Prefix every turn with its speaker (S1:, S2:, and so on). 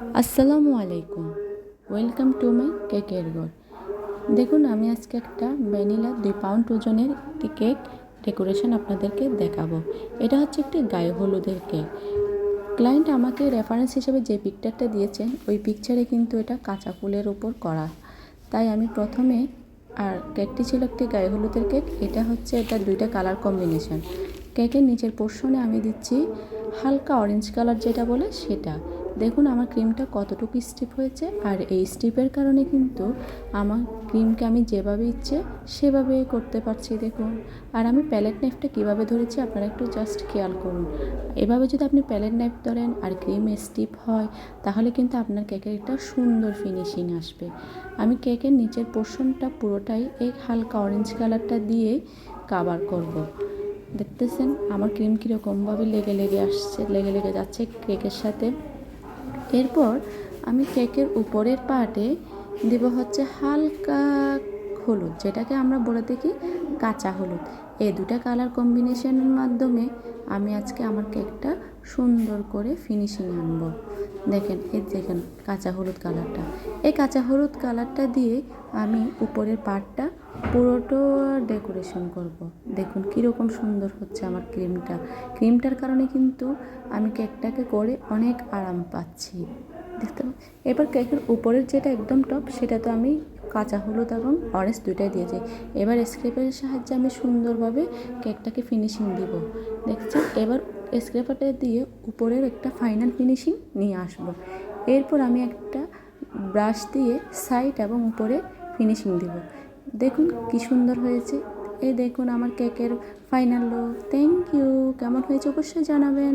S1: আসসালামু আলাইকুম। Welcome to my কেকের ঘর। দেখুন, আমি আজকে একটা ভ্যানিলা দুই পাউন্ড ওজনের একটি কেক ডেকোরেশন আপনাদেরকে দেখাবো। এটা হচ্ছে একটি গায়ে হলুদের কেক ক্লায়েন্ট আমাকে রেফারেন্স হিসেবে যে পিকচারটা দিয়েছেন, ওই পিকচারে কিন্তু এটা কাঁচা ফুলের ওপর করা। তাই আমি প্রথমে, আর কেকটি ছিল একটি গায়ে হলুদের কেক এটা হচ্ছে এটা দুইটা কালার কম্বিনেশন কেকের নিচের পোর্শনে আমি দিচ্ছি হালকা অরেঞ্জ কালার যেটা বলে সেটা। দেখুন, আমার ক্রিমটা কতটুকু স্টিপ হয়েছে আর এই স্টিপের কারণে কিন্তু আমার ক্রিমকে আমি যেভাবে ইচ্ছে সেভাবে করতে পারছি, দেখুন। আর আমি প্যালেট নাইফটা কীভাবে ধরেছি আপনারা একটু জাস্ট খেয়াল করুন। এভাবে যদি আপনি প্যালেট নাইফ ধরেন আর ক্রিম স্টিপ হয়, তাহলে কিন্তু আপনার কেকের একটা সুন্দর ফিনিশিং আসবে। আমি কেকের নিচের পোর্শনটা পুরোটাই এই হালকা অরেঞ্জ কালারটা দিয়ে কাভার করব। দেখতেছেন, আমার ক্রিম কীরকমভাবে লেগে লেগে আসছে, লেগে লেগে যাচ্ছে কেকের সাথে। এরপর আমি কেকের উপরের পার্টে দেব হচ্ছে হালকা হলুদ, যেটাকে আমরা বলে দেখি কাঁচা হলুদ। এই দুটা কালার কম্বিনেশনের মাধ্যমে আমি আজকে আমার কেকটা সুন্দর করে ফিনিশিং আনব। দেখেন, এই দেখেন কাঁচা হলুদ কালারটা এই কাঁচা হলুদ কালারটা দিয়ে আমি উপরের পার্টটা পুরোটা ডেকোরেশন করব। দেখুন কীরকম সুন্দর হচ্ছে আমার ক্রিমটা ক্রিমটার কারণে কিন্তু আমি কেকটাকে করে অনেক আরাম পাচ্ছি। দেখতে এবার কেকের উপরের যেটা একদম টপ সেটা তো আমি কাঁচা হলুদ এবং অরেঞ্জ দুইটাই দিয়েছি এবার স্ক্রেপের সাহায্যে আমি সুন্দরভাবে কেকটাকে ফিনিশিং দিব। দেখছেন? এবার স্ক্রেপারটা দিয়ে উপরের একটা ফাইনাল ফিনিশিং নিয়ে আসব। এরপর আমি একটা ব্রাশ দিয়ে সাইড এবং উপরে ফিনিশিং দিব। দেখুন কি সুন্দর হয়েছে। এই দেখুন আমার কেকের ফাইনাল লুক থ্যাংক ইউ কেমন হয়েছে অবশ্যই জানাবেন।